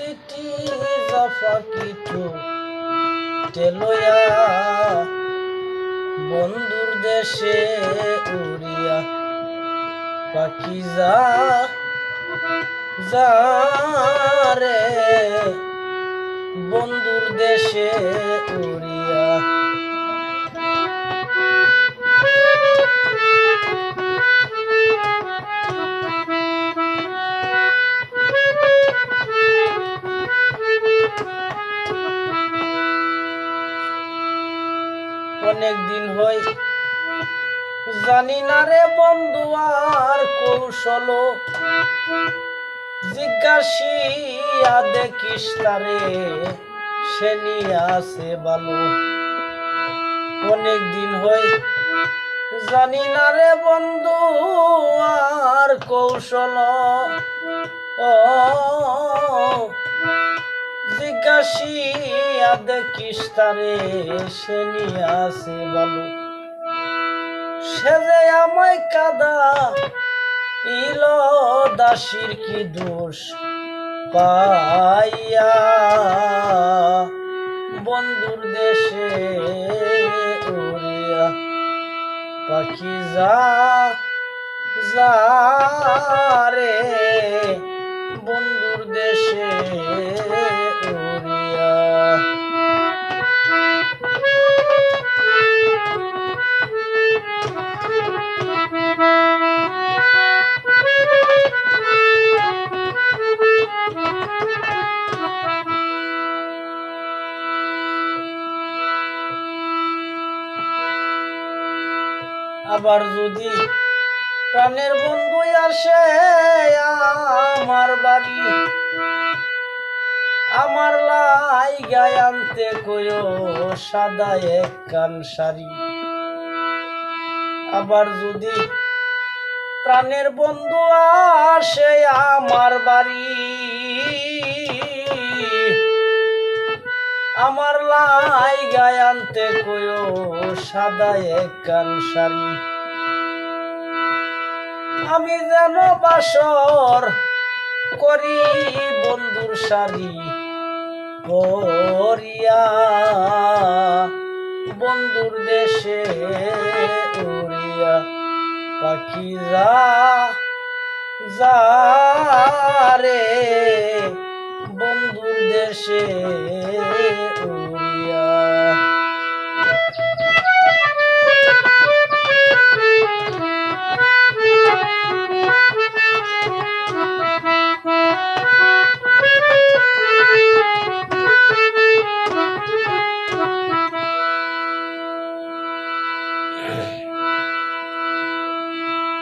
City জাফা কিটু টেলয়া বন্ধুর দেশে উড়িয়া পাখি যা যা রে। বন্ধুর দেশে উড়িয়া অনেক দিন হয়। জানি না রে বন্ধু, আর কৌশল। জিজ্ঞাসিয়া দেখিস তারে সে নিয়ে আসে ভালো অনেক দিন হয়। জানি না রে বন্ধু, আর কৌশল। ও জিজ্ঞাসিয়া কাদা, ইল দাসির কি দোষ পাইয়া? বন্ধুর দেশে উড়িয়া পাখি যা যা রে। বন্ধুর দেশে আবার যদি প্রাণের বন্ধু আসে আমার বাড়ি, আমার লাই গায় আনতে কয়ো সাদা এক কান শাড়ি। আবার যদি প্রাণের বন্ধু আসে আমার বাড়ি আমার লাই গায় আনতে কয়ো সাদা এক কান শাড়ি। আমি যেন বাসর করি বন্ধুর শাড়ি করিয়া বন্ধুর দেশে উড়িয়া পাখি যা রে। বন্ধুর দেশে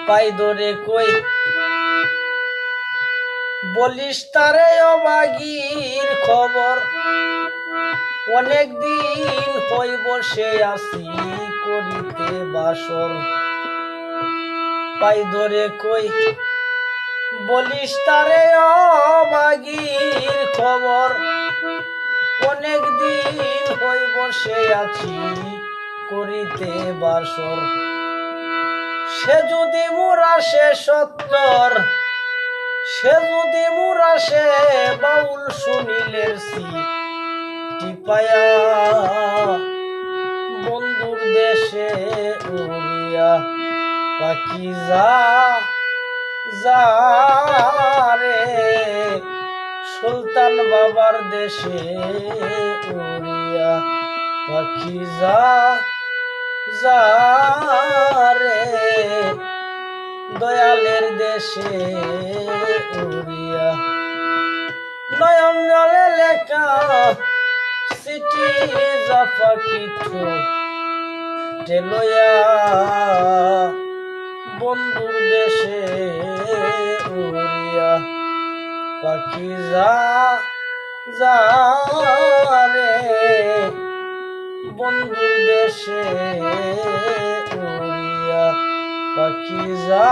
পাই ধরে কই বলিস তারে অবাগির খবর। অনেক দিন হই বসে আসি করিতে বাসর। পাই ধরে কই, বলিস তারে অবাগির খবর। অনেক দিন হই বসে আছি করিতে বাসর। সে যদি মোরা সে সত্তর সে যদি মোরা সে বাউল শুনিলের সি টিপায়া বন্ধুর দেশে উড়িয়া পাখি যা যা রে। সুলতান বাবার দেশে উড়িয়া পাখি যা যা রে। দয়ালের দেশে উড়িয়া। নয়ন জলে লেখা সিটি জাফা কিঠু টেলয়া। বন্ধুর দেশে উড়িয়া পাখি যা যা রে। বন্ধুর দেশে উড়িয়া পাখি যা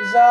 যা